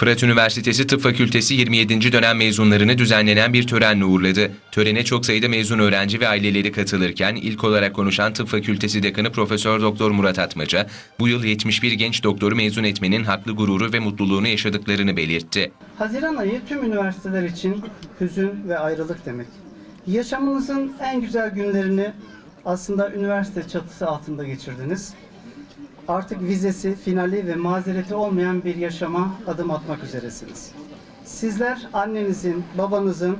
Fırat Üniversitesi Tıp Fakültesi 27. dönem mezunlarını düzenlenen bir törenle uğurladı. Törene çok sayıda mezun öğrenci ve aileleri katılırken ilk olarak konuşan Tıp Fakültesi Dekanı Profesör Doktor Murat Atmaca, bu yıl 71 genç doktoru mezun etmenin haklı gururu ve mutluluğunu yaşadıklarını belirtti. Haziran ayı tüm üniversiteler için hüzün ve ayrılık demek. Yaşamınızın en güzel günlerini aslında üniversite çatısı altında geçirdiniz. Artık vizesi, finali ve mazereti olmayan bir yaşama adım atmak üzeresiniz. Sizler annenizin, babanızın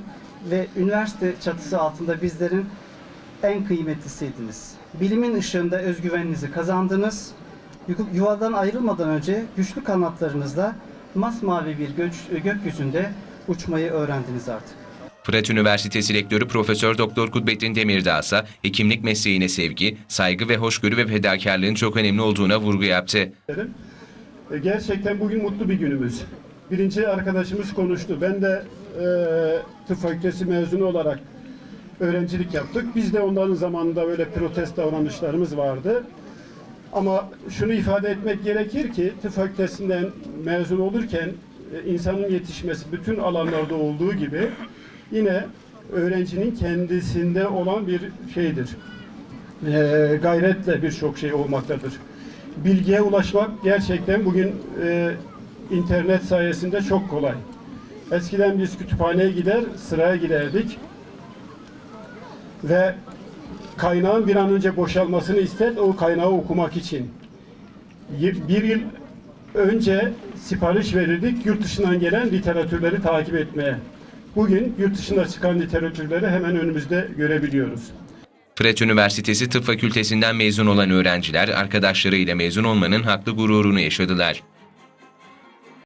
ve üniversite çatısı altında bizlerin en kıymetlisiydiniz. Bilimin ışığında özgüveninizi kazandınız. Yu- Yuvadan ayrılmadan önce güçlü kanatlarınızla masmavi bir göç, gökyüzünde uçmayı öğrendiniz artık. Fırat Üniversitesi Rektörü Profesör Doktor Kudbettin Demirdağ ise hekimlik mesleğine sevgi, saygı ve hoşgörü ve fedakarlığın çok önemli olduğuna vurgu yaptı. E, Gerçekten bugün mutlu bir günümüz. Birinci arkadaşımız konuştu. Ben de e, tıp fakültesi mezunu olarak öğrencilik yaptık. Biz de onların zamanında böyle protest davranışlarımız vardı. Ama şunu ifade etmek gerekir ki tıp fakültesinden mezun olurken e, insanın yetişmesi bütün alanlarda olduğu gibi yine öğrencinin kendisinde olan bir şeydir e, gayretle birçok şey olmaktadır. Bilgiye ulaşmak gerçekten bugün e, internet sayesinde çok kolay. Eskiden biz kütüphaneye gider, sıraya giderdik ve kaynağın bir an önce boşalmasını ister, o kaynağı okumak için. Bir yıl önce sipariş verirdik yurt dışından gelen literatürleri takip etmeye. Bugün yurt dışına çıkan literatürleri hemen önümüzde görebiliyoruz. Fırat Üniversitesi Tıp Fakültesinden mezun olan öğrenciler arkadaşlarıyla mezun olmanın haklı gururunu yaşadılar.